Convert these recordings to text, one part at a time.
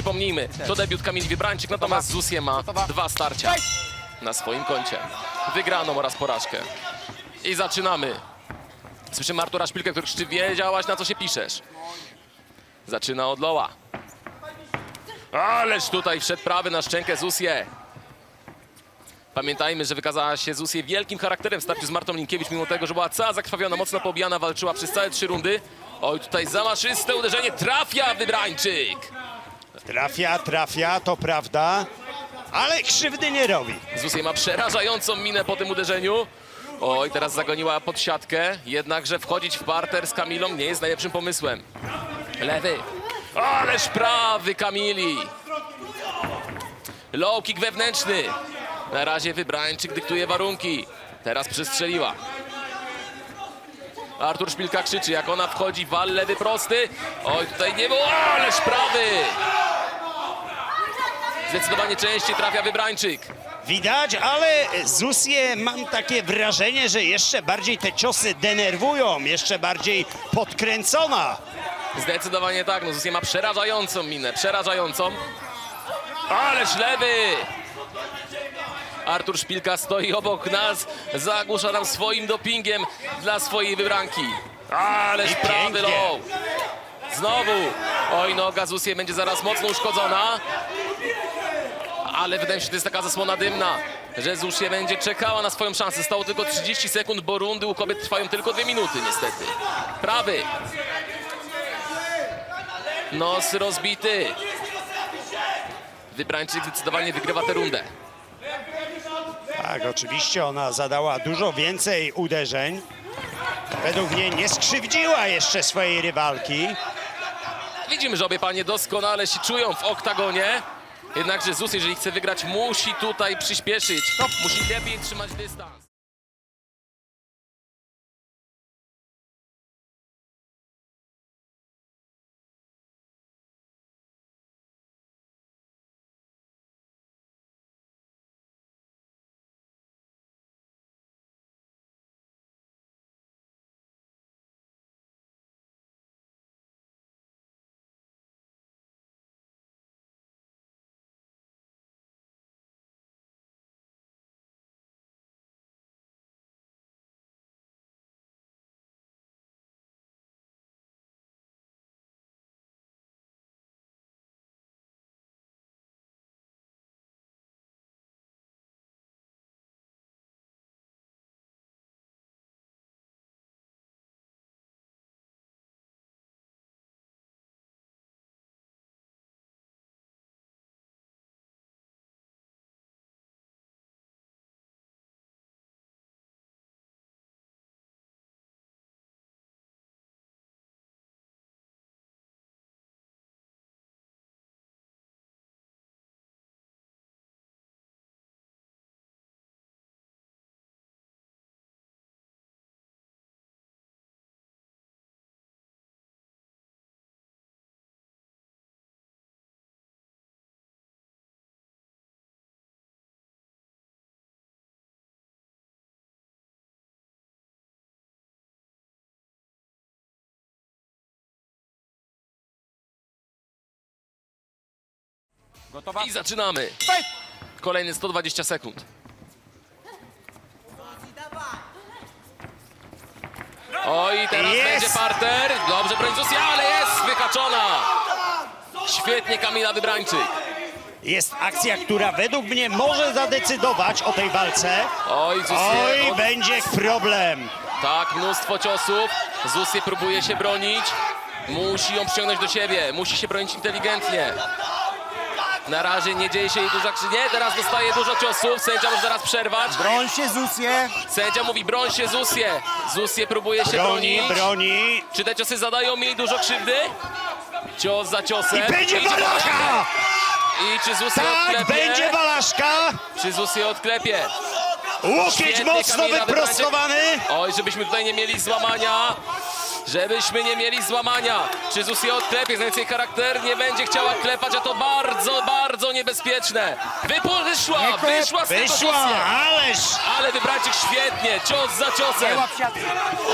przypomnijmy, to debiut Kamil Wybrańczyk, natomiast Zusie ma dwa starcia na swoim koncie. Wygraną oraz porażkę. I zaczynamy. Słyszymy Artura Szpilkę, który wiedziałaś na co się piszesz. Zaczyna od Loła. Ależ tutaj wszedł prawy na szczękę Zusie. Pamiętajmy, że wykazała się Zusie wielkim charakterem w starciu z Martą Linkiewicz, mimo tego, że była cała zakrwawiona, mocno pobijana, walczyła przez całe trzy rundy. Oj, tutaj zamaszyste uderzenie, trafia Wybrańczyk. Trafia, trafia, to prawda, ale krzywdy nie robi. Zusie ma przerażającą minę po tym uderzeniu. Oj, teraz zagoniła pod siatkę, jednakże wchodzić w parter z Kamilą nie jest najlepszym pomysłem. Lewy. Ależ prawy Kamili. Low kick wewnętrzny. Na razie Wybrańczyk dyktuje warunki. Teraz przestrzeliła. Artur Szpilka krzyczy, jak ona wchodzi, wal lewy prosty. Oj, tutaj nie było, ależ prawy. Zdecydowanie częściej trafia Wybrańczyk. Widać, ale Zusie mam takie wrażenie, że jeszcze bardziej te ciosy denerwują, jeszcze bardziej podkręcona. Zdecydowanie tak, no Zusie ma przerażającą minę, przerażającą. Ależ lewy! Artur Szpilka stoi obok nas, zagłusza nam swoim dopingiem dla swojej wybranki. Ależ I prawy pięknie. low! Znowu! Oj, noga Zusie będzie zaraz mocno uszkodzona. Ale wydaje mi się, że to jest taka zasłona dymna, że Zusie będzie czekała na swoją szansę. Stało tylko 30 sekund, bo rundy u kobiet trwają tylko 2 minuty niestety. Prawy. Nos rozbity. Wybrańczyk zdecydowanie wygrywa tę rundę. Tak, oczywiście ona zadała dużo więcej uderzeń. Według mnie nie skrzywdziła jeszcze swojej rywalki. Widzimy, że obie panie doskonale się czują w oktagonie. Jednakże ZUS, jeżeli chce wygrać, musi tutaj przyspieszyć. Musi lepiej trzymać dystans. Gotowa? I zaczynamy. Fight! Kolejny 120 sekund. Oj, teraz Jest! będzie parter. Dobrze broni Zusia, ale jest wyhaczona. Świetnie Kamila Wybrańczyk. Jest akcja, która według mnie może zadecydować o tej walce. Oj, Zusie. Oj, od- będzie problem. Tak, mnóstwo ciosów. Zusie próbuje się bronić. Musi ją przyciągnąć do siebie. Musi się bronić inteligentnie. Na razie nie dzieje się jej dużo krzy- Nie, teraz dostaje dużo ciosów. Sędzia może zaraz przerwać. Broń się, Zusie! Sędzia mówi, broń się Zusie. Zusie próbuje się Broni, bronić. broni. Czy te ciosy zadają jej dużo krzywdy? Cios za ciosem. I będzie Idzie balacha! I czy Zusie Tak, odklepie? będzie balaszka. Czy Zusie odklepie? Łokieć Świetnie, mocno Kamila wyprostowany. Oj, żebyśmy tutaj nie mieli złamania. Żebyśmy nie mieli złamania. Czy Zusie odklepie, znając jej charakter, nie będzie chciała klepać, a to bardzo, bardzo niebezpieczne. Wypu- wyszła, wyszła z tego Wyszła, ależ Ale wybrańczyk świetnie, cios za ciosem. Łap siatki!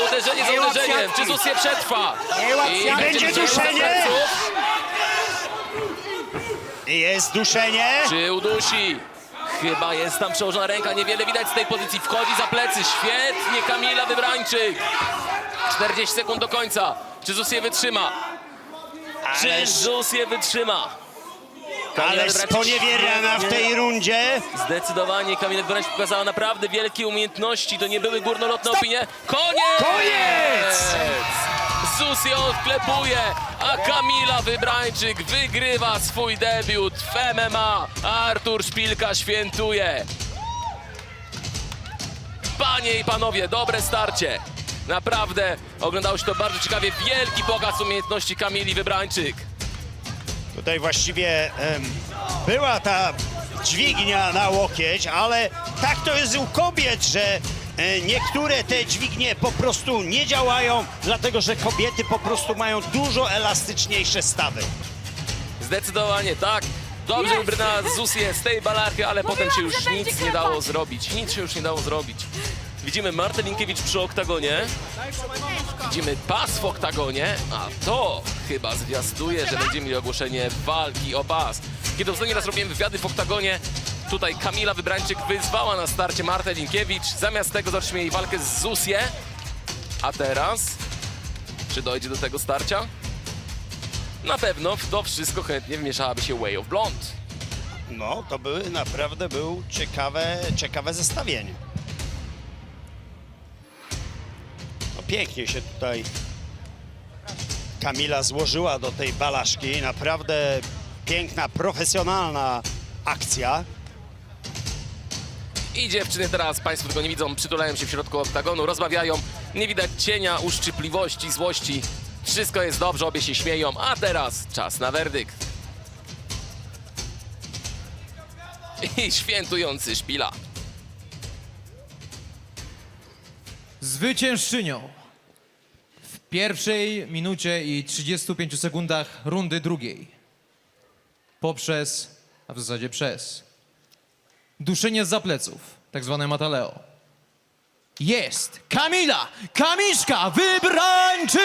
Uderzenie za łap uderzeniem. siatki. Czy Zusie przetrwa? Nie łap siatki. Będzie duszenie. pleców. Jest duszenie. Czy udusi? Chyba jest tam przełożona ręka, niewiele widać z tej pozycji. Wchodzi za plecy, świetnie Kamila Wybrańczyk. 40 sekund do końca. Czy Zus je wytrzyma? Czy Ależ, Zus je wytrzyma? Ależ Wybrańczyk sponiewierana w tej rundzie. Zdecydowanie Kamila Wybrańczyk pokazała naprawdę wielkie umiejętności. To nie były górnolotne opinie. Koniec! Koniec! Zus je odklepuje, a Kamila Wybrańczyk wygrywa swój debiut w MMA. Artur Szpilka świętuje. Panie i panowie, dobre starcie. Naprawdę oglądało się to bardzo ciekawie. Wielki pokaz umiejętności Kamili Wybrańczyk. Tutaj właściwie em, była ta dźwignia na łokieć, ale tak to jest u kobiet, że e, niektóre te dźwignie po prostu nie działają, dlatego że kobiety po prostu mają dużo elastyczniejsze stawy. Zdecydowanie tak. Dobrze Jest! wybrana Zusie z tej balarki, ale potem się już będzie nic nie dało zrobić. Nic się już nie dało zrobić. Widzimy Martę Linkiewicz przy oktagonie. Widzimy pas w oktagonie, a to chyba zwiastuje, że będziemy mieli ogłoszenie walki o pas. Kiedy ostatni raz robiłem wywiady w oktagonie, tutaj Kamila Wybrańczyk wyzwała na starcie Martę Linkiewicz. Zamiast tego zaczniemy jej walkę z Zusie. A teraz, czy dojdzie do tego starcia? Na pewno w to wszystko chętnie wmieszałaby się Way of Blonde. No, to były naprawdę był ciekawe, ciekawe zestawienie. Pięknie się tutaj Kamila złożyła do tej balaszki. Naprawdę piękna, profesjonalna akcja. I dziewczyny teraz, Państwo tego nie widzą, przytulają się w środku oktagonu, rozmawiają. Nie widać cienia uszczypliwości, złości. Wszystko jest dobrze, obie się śmieją. A teraz czas na werdykt. I świętujący szpila. Zwyciężczynią pierwszej minucie i 35 sekundach rundy drugiej poprzez, a w zasadzie przez duszenie z pleców, tak zwane mataleo, jest Kamila Kamiszka Wybrańczyk!